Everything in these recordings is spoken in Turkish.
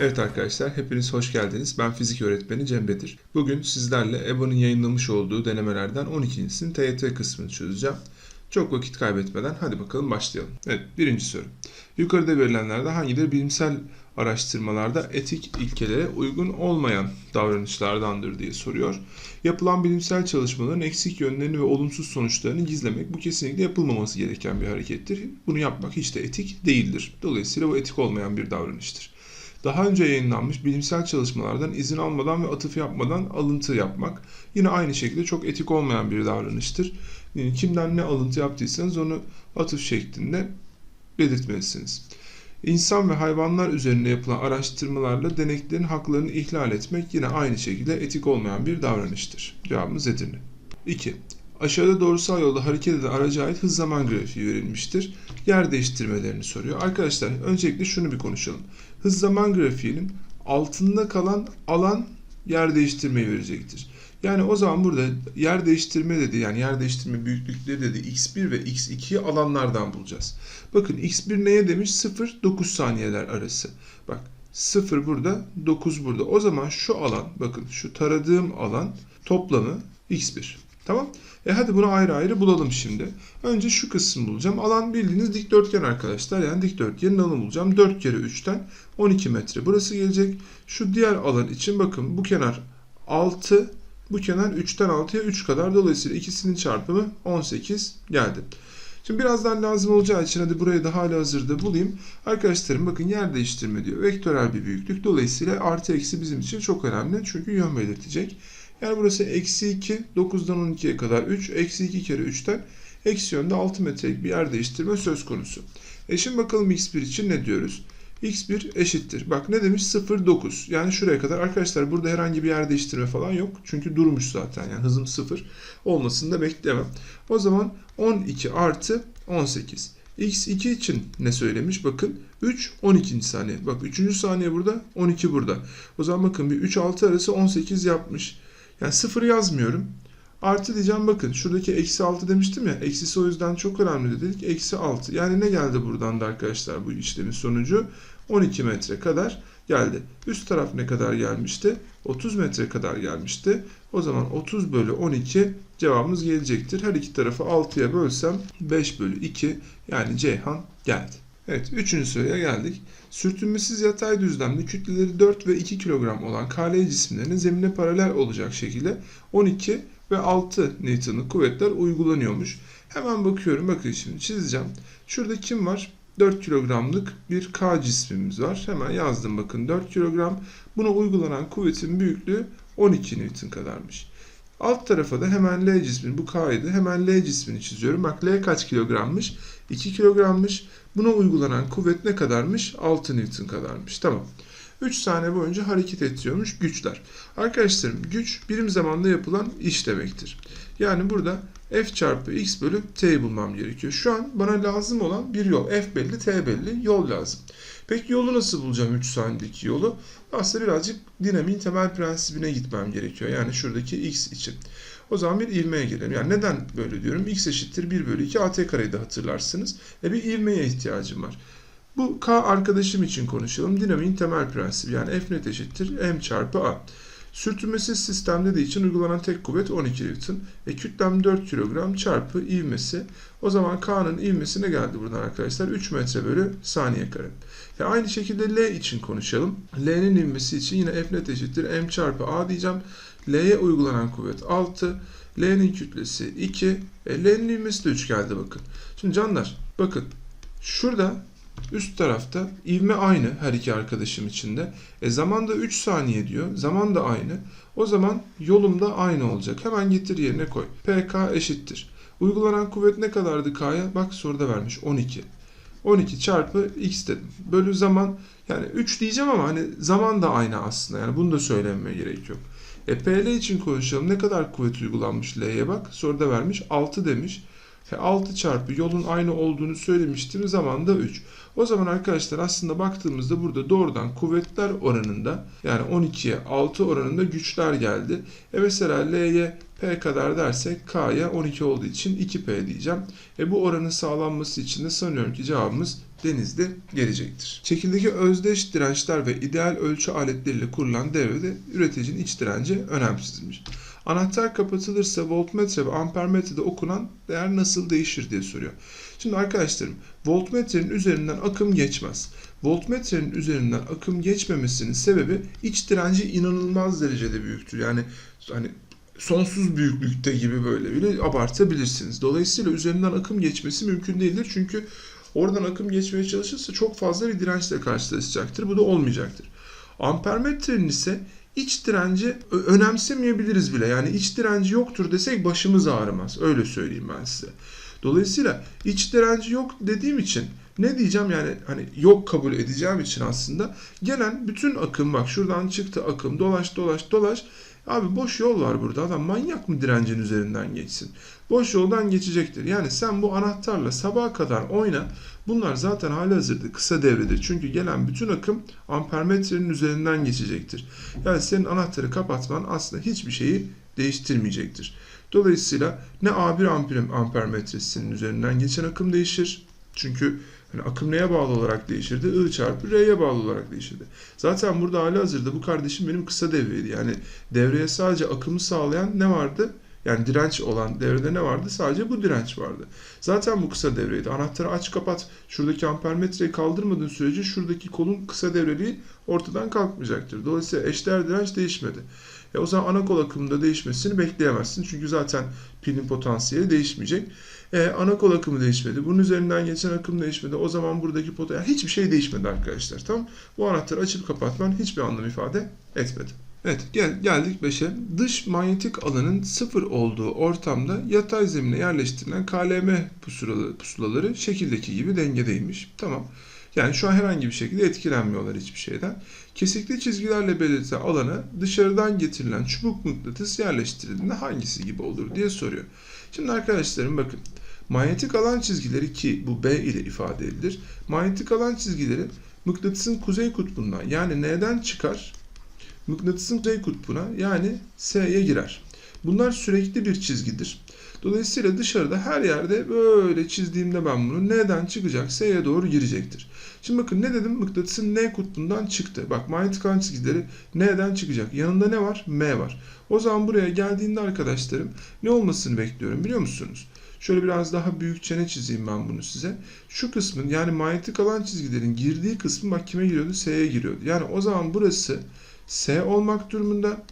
Evet arkadaşlar, hepiniz hoş geldiniz. Ben fizik öğretmeni Cem Bedir. Bugün sizlerle EBA'nın yayınlamış olduğu denemelerden 12.sinin TYT kısmını çözeceğim. Çok vakit kaybetmeden hadi bakalım başlayalım. Evet, birinci soru. Yukarıda verilenlerde hangileri bilimsel araştırmalarda etik ilkelere uygun olmayan davranışlardandır diye soruyor. Yapılan bilimsel çalışmaların eksik yönlerini ve olumsuz sonuçlarını gizlemek bu kesinlikle yapılmaması gereken bir harekettir. Bunu yapmak hiç de etik değildir. Dolayısıyla bu etik olmayan bir davranıştır. Daha önce yayınlanmış bilimsel çalışmalardan izin almadan ve atıf yapmadan alıntı yapmak yine aynı şekilde çok etik olmayan bir davranıştır. Yani kimden ne alıntı yaptıysanız onu atıf şeklinde belirtmelisiniz. İnsan ve hayvanlar üzerinde yapılan araştırmalarla deneklerin haklarını ihlal etmek yine aynı şekilde etik olmayan bir davranıştır. Cevabımız Edirne. 2. Aşağıda doğrusal yolda hareket eden araca ait hız zaman grafiği verilmiştir. Yer değiştirmelerini soruyor. Arkadaşlar öncelikle şunu bir konuşalım. Hız zaman grafiğinin altında kalan alan yer değiştirmeyi verecektir. Yani o zaman burada yer değiştirme dedi yani yer değiştirme büyüklükleri dedi x1 ve x2'yi alanlardan bulacağız. Bakın x1 neye demiş? 0-9 saniyeler arası. Bak 0 burada 9 burada. O zaman şu alan bakın şu taradığım alan toplamı x1. Tamam. E hadi bunu ayrı ayrı bulalım şimdi. Önce şu kısmı bulacağım. Alan bildiğiniz dikdörtgen arkadaşlar. Yani dikdörtgenin alanı bulacağım. 4 kere 3'ten 12 metre. Burası gelecek. Şu diğer alan için bakın bu kenar 6 bu kenar 3'ten 6'ya 3 kadar. Dolayısıyla ikisinin çarpımı 18 geldi. Şimdi birazdan lazım olacağı için hadi burayı da hala hazırda bulayım. Arkadaşlarım bakın yer değiştirme diyor. Vektörel bir büyüklük. Dolayısıyla artı eksi bizim için çok önemli. Çünkü yön belirtecek. Yani burası eksi 2, 9'dan 12'ye kadar 3, eksi 2 kere 3'ten eksi yönde 6 metrelik bir yer değiştirme söz konusu. E şimdi bakalım x1 için ne diyoruz? x1 eşittir. Bak ne demiş? 0, 9. Yani şuraya kadar. Arkadaşlar burada herhangi bir yer değiştirme falan yok. Çünkü durmuş zaten. Yani hızım 0 olmasını da beklemem. O zaman 12 artı 18. x2 için ne söylemiş? Bakın 3, 12. saniye. Bak 3. saniye burada, 12 burada. O zaman bakın bir 3, 6 arası 18 yapmış. Yani 0 yazmıyorum. Artı diyeceğim bakın şuradaki eksi 6 demiştim ya. Eksisi o yüzden çok önemli dedik. Eksi 6. Yani ne geldi buradan da arkadaşlar bu işlemin sonucu? 12 metre kadar geldi. Üst taraf ne kadar gelmişti? 30 metre kadar gelmişti. O zaman 30 bölü 12 cevabımız gelecektir. Her iki tarafı 6'ya bölsem 5 bölü 2 yani Ceyhan geldi. Evet, üçüncü soruya geldik. Sürtünmesiz yatay düzlemde kütleleri 4 ve 2 kilogram olan KL cisimlerinin zemine paralel olacak şekilde 12 ve 6 Newton'luk kuvvetler uygulanıyormuş. Hemen bakıyorum, bakın şimdi çizeceğim. Şurada kim var? 4 kilogramlık bir K cismimiz var. Hemen yazdım bakın 4 kilogram. Buna uygulanan kuvvetin büyüklüğü 12 Newton kadarmış. Alt tarafa da hemen L cismini, bu K'ydı. Hemen L cismini çiziyorum. Bak L kaç kilogrammış? 2 kilogrammış. Buna uygulanan kuvvet ne kadarmış? 6 Newton kadarmış. Tamam. 3 saniye boyunca hareket ettiriyormuş güçler. Arkadaşlarım güç birim zamanda yapılan iş demektir. Yani burada F çarpı X bölü T'yi bulmam gerekiyor. Şu an bana lazım olan bir yol. F belli, T belli, yol lazım. Peki yolu nasıl bulacağım 3 saniyedeki yolu? Aslında birazcık dinamiğin temel prensibine gitmem gerekiyor. Yani şuradaki X için. O zaman bir ivmeye gelelim. Yani neden böyle diyorum? X eşittir 1 bölü 2 AT kareyi de hatırlarsınız. E bir ivmeye ihtiyacım var. Bu K arkadaşım için konuşalım. Dinamiğin temel prensibi yani F net eşittir M çarpı A. Sürtünmesiz sistemde de için uygulanan tek kuvvet 12 Newton. E kütlem 4 kilogram çarpı ivmesi. O zaman K'nın ivmesi ne geldi buradan arkadaşlar? 3 metre bölü saniye kare. E aynı şekilde L için konuşalım. L'nin ivmesi için yine F net eşittir M çarpı A diyeceğim. L'ye uygulanan kuvvet 6. L'nin kütlesi 2. E, L'nin ivmesi de 3 geldi bakın. Şimdi canlar bakın şurada Üst tarafta ivme aynı her iki arkadaşım için de. E zaman da 3 saniye diyor. Zaman da aynı. O zaman yolum da aynı olacak. Hemen getir yerine koy. PK eşittir. Uygulanan kuvvet ne kadardı K'ya? Bak soruda vermiş 12. 12 çarpı x dedim. Bölü zaman yani 3 diyeceğim ama hani zaman da aynı aslında. Yani bunu da söylememe gerek yok. E PL için konuşalım. Ne kadar kuvvet uygulanmış L'ye bak. Soruda vermiş 6 demiş. E, 6 çarpı yolun aynı olduğunu söylemiştim. Zaman da 3. O zaman arkadaşlar aslında baktığımızda burada doğrudan kuvvetler oranında yani 12'ye 6 oranında güçler geldi. E mesela L'ye P kadar dersek K'ya 12 olduğu için 2P diyeceğim. E bu oranın sağlanması için de sanıyorum ki cevabımız denizde gelecektir. Şekildeki özdeş dirençler ve ideal ölçü aletleriyle kurulan devrede üreticinin iç direnci önemsizmiş. Anahtar kapatılırsa voltmetre ve ampermetrede okunan değer nasıl değişir diye soruyor. Şimdi arkadaşlarım voltmetrenin üzerinden akım geçmez. Voltmetrenin üzerinden akım geçmemesinin sebebi iç direnci inanılmaz derecede büyüktür. Yani hani sonsuz büyüklükte gibi böyle bile abartabilirsiniz. Dolayısıyla üzerinden akım geçmesi mümkün değildir. Çünkü oradan akım geçmeye çalışırsa çok fazla bir dirençle karşılaşacaktır. Bu da olmayacaktır. Ampermetrenin ise iç direnci önemsemeyebiliriz bile. Yani iç direnci yoktur desek başımız ağrımaz. Öyle söyleyeyim ben size. Dolayısıyla iç direnci yok dediğim için ne diyeceğim yani hani yok kabul edeceğim için aslında gelen bütün akım bak şuradan çıktı akım dolaş dolaş dolaş Abi boş yol var burada. Adam manyak mı direncin üzerinden geçsin? Boş yoldan geçecektir. Yani sen bu anahtarla sabaha kadar oyna. Bunlar zaten hali hazırda kısa devredir. Çünkü gelen bütün akım ampermetrenin üzerinden geçecektir. Yani senin anahtarı kapatman aslında hiçbir şeyi değiştirmeyecektir. Dolayısıyla ne A1 amper, ampermetresinin üzerinden geçen akım değişir. Çünkü hani akım neye bağlı olarak değişirdi? I çarpı R'ye bağlı olarak değişirdi. Zaten burada hali hazırda bu kardeşim benim kısa devreydi. Yani devreye sadece akımı sağlayan ne vardı? Yani direnç olan devrede ne vardı? Sadece bu direnç vardı. Zaten bu kısa devreydi. Anahtarı aç kapat. Şuradaki ampermetreyi kaldırmadığın sürece şuradaki kolun kısa devreliği ortadan kalkmayacaktır. Dolayısıyla eşdeğer direnç değişmedi. E o zaman ana kol akımında değişmesini bekleyemezsin. Çünkü zaten pilin potansiyeli değişmeyecek. E, ana kol akımı değişmedi. Bunun üzerinden geçen akım değişmedi. O zaman buradaki potansiyel hiçbir şey değişmedi arkadaşlar. Tamam? Bu anahtarı açıp kapatman hiçbir anlam ifade etmedi. Evet gel, geldik 5'e. Dış manyetik alanın sıfır olduğu ortamda yatay zemine yerleştirilen KLM pusulaları, pusulaları şekildeki gibi dengedeymiş. Tamam. Yani şu an herhangi bir şekilde etkilenmiyorlar hiçbir şeyden. Kesikli çizgilerle belirtilen alana dışarıdan getirilen çubuk mıknatıs yerleştirildiğinde hangisi gibi olur diye soruyor. Şimdi arkadaşlarım bakın. Manyetik alan çizgileri ki bu B ile ifade edilir. Manyetik alan çizgileri mıknatısın kuzey kutbundan yani N'den çıkar mıknatısın kuzey kutbuna yani S'ye girer. Bunlar sürekli bir çizgidir. Dolayısıyla dışarıda her yerde böyle çizdiğimde ben bunu N'den çıkacak S'ye doğru girecektir. Şimdi bakın ne dedim? Mıknatısın N kutbundan çıktı. Bak manyetik alan çizgileri N'den çıkacak. Yanında ne var? M var. O zaman buraya geldiğinde arkadaşlarım ne olmasını bekliyorum biliyor musunuz? Şöyle biraz daha büyük çene çizeyim ben bunu size. Şu kısmın yani manyetik alan çizgilerin girdiği kısmı bak kime giriyordu? S'ye giriyordu. Yani o zaman burası S olmak durumunda.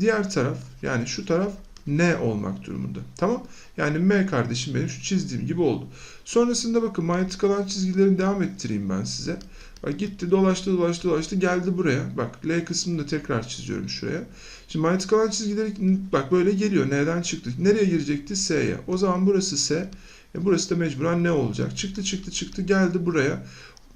Diğer taraf yani şu taraf N olmak durumunda. Tamam? Yani M kardeşim benim şu çizdiğim gibi oldu. Sonrasında bakın manyetik alan çizgilerini devam ettireyim ben size. Bak gitti dolaştı dolaştı dolaştı geldi buraya. Bak L kısmını da tekrar çiziyorum şuraya. Şimdi manyetik alan çizgileri bak böyle geliyor. N'den çıktı. Nereye girecekti? S'ye. O zaman burası S. E burası da mecburen ne olacak? Çıktı çıktı çıktı geldi buraya.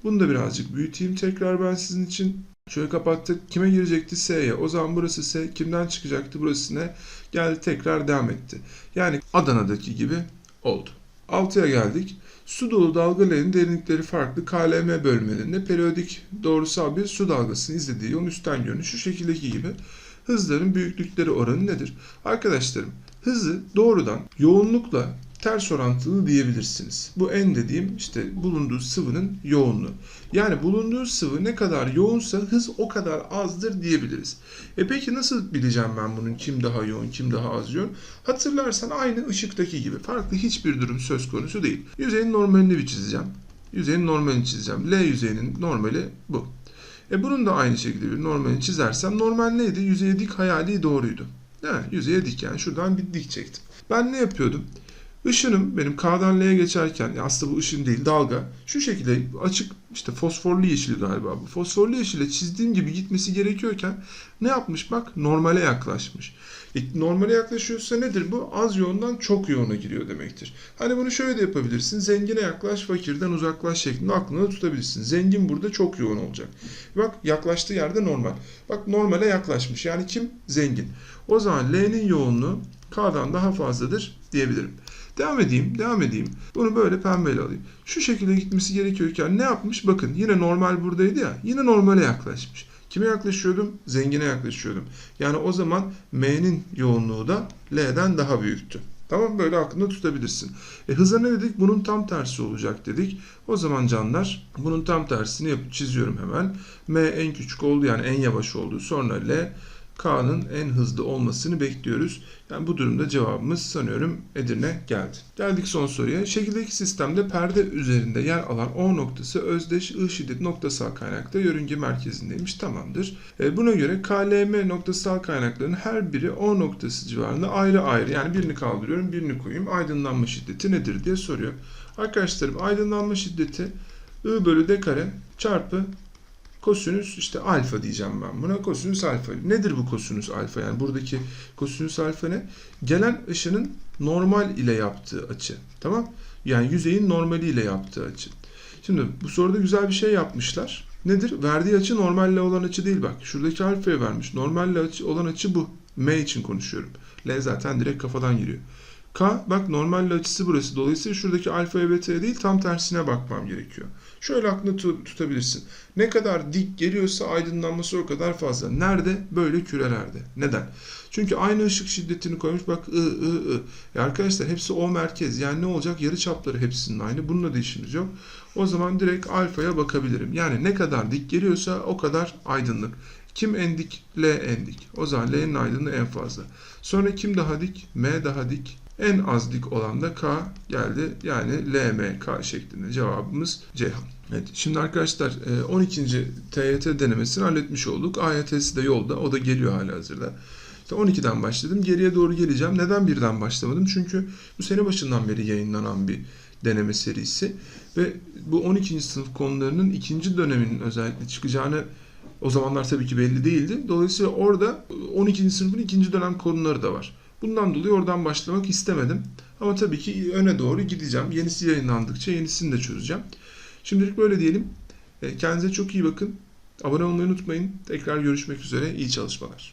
Bunu da birazcık büyüteyim tekrar ben sizin için. Şöyle kapattık. Kime girecekti? S'ye. O zaman burası S. Kimden çıkacaktı? Burası ne? Geldi tekrar devam etti. Yani Adana'daki gibi oldu. 6'ya geldik. Su dolu dalgaların derinlikleri farklı KLM bölmelerinde periyodik doğrusal bir su dalgasını izlediği yolun üstten görünüşü şu şekildeki gibi. Hızların büyüklükleri oranı nedir? Arkadaşlarım hızı doğrudan yoğunlukla ters orantılı diyebilirsiniz. Bu en dediğim işte bulunduğu sıvının yoğunluğu. Yani bulunduğu sıvı ne kadar yoğunsa hız o kadar azdır diyebiliriz. E peki nasıl bileceğim ben bunun kim daha yoğun kim daha az yoğun? Hatırlarsan aynı ışıktaki gibi farklı hiçbir durum söz konusu değil. Yüzeyin normalini bir çizeceğim. Yüzeyin normalini çizeceğim. L yüzeyinin normali bu. E bunun da aynı şekilde bir normalini çizersem normal neydi? Yüzeye dik hayali doğruydu. Değil mi? Yüzeye dik yani şuradan bir dik çektim. Ben ne yapıyordum? Işınım benim K'dan L'ye geçerken ya aslında bu ışın değil dalga şu şekilde açık işte fosforlu yeşil galiba bu. Fosforlu yeşile çizdiğim gibi gitmesi gerekiyorken ne yapmış bak normale yaklaşmış. E, normale yaklaşıyorsa nedir bu? Az yoğundan çok yoğuna giriyor demektir. Hani bunu şöyle de yapabilirsin. Zengine yaklaş, fakirden uzaklaş şeklinde aklında tutabilirsin. Zengin burada çok yoğun olacak. Bak yaklaştığı yerde normal. Bak normale yaklaşmış. Yani kim? Zengin. O zaman L'nin yoğunluğu K'dan daha fazladır diyebilirim. Devam edeyim, devam edeyim. Bunu böyle pembeyle alayım. Şu şekilde gitmesi gerekiyorken ne yapmış? Bakın yine normal buradaydı ya. Yine normale yaklaşmış. Kime yaklaşıyordum? Zengine yaklaşıyordum. Yani o zaman M'nin yoğunluğu da L'den daha büyüktü. Tamam böyle aklında tutabilirsin. E, hıza ne dedik? Bunun tam tersi olacak dedik. O zaman canlar bunun tam tersini yapıp çiziyorum hemen. M en küçük oldu yani en yavaş oldu. Sonra L K'nın en hızlı olmasını bekliyoruz. Yani bu durumda cevabımız sanıyorum Edirne geldi. Geldik son soruya. Şekildeki sistemde perde üzerinde yer alan O noktası özdeş I şiddet noktasal kaynakta yörünge merkezindeymiş. Tamamdır. E, buna göre KLM noktasal kaynakların her biri O noktası civarında ayrı ayrı. Yani birini kaldırıyorum birini koyayım. Aydınlanma şiddeti nedir diye soruyor. Arkadaşlarım aydınlanma şiddeti I bölü D kare çarpı kosinüs işte alfa diyeceğim ben buna. Kosinüs alfa. Nedir bu kosinüs alfa? Yani buradaki kosinüs alfa ne? Gelen ışının normal ile yaptığı açı. Tamam? Yani yüzeyin normali ile yaptığı açı. Şimdi bu soruda güzel bir şey yapmışlar. Nedir? Verdiği açı normalle olan açı değil bak. Şuradaki alfaya vermiş. Normalle açı, olan açı bu. M için konuşuyorum. L zaten direkt kafadan giriyor. K bak normalle açısı burası. Dolayısıyla şuradaki alfaya beta'ya değil tam tersine bakmam gerekiyor. Şöyle aklında tu- tutabilirsin. Ne kadar dik geliyorsa aydınlanması o kadar fazla. Nerede? Böyle kürelerde. Neden? Çünkü aynı ışık şiddetini koymuş. Bak I, I, I. Ya arkadaşlar hepsi o merkez. Yani ne olacak? Yarı çapları hepsinin aynı. Bununla da işimiz yok. O zaman direkt alfaya bakabilirim. Yani ne kadar dik geliyorsa o kadar aydınlık. Kim en dik? L en dik. O zaman L'nin aydınlığı en fazla. Sonra kim daha dik? M daha dik. En az dik olan da K geldi. Yani LMK şeklinde cevabımız Ceyhan. Evet, şimdi arkadaşlar e, 12. TYT denemesini halletmiş olduk. AYT'si de yolda. O da geliyor hala hazırda. İşte 12'den başladım. Geriye doğru geleceğim. Neden birden başlamadım? Çünkü bu sene başından beri yayınlanan bir deneme serisi. Ve bu 12. sınıf konularının ikinci döneminin özellikle çıkacağını o zamanlar tabii ki belli değildi. Dolayısıyla orada 12. sınıfın ikinci dönem konuları da var. Bundan dolayı oradan başlamak istemedim. Ama tabii ki öne doğru gideceğim. Yenisi yayınlandıkça yenisini de çözeceğim. Şimdilik böyle diyelim. E, Kendinize çok iyi bakın. Abone olmayı unutmayın. Tekrar görüşmek üzere. İyi çalışmalar.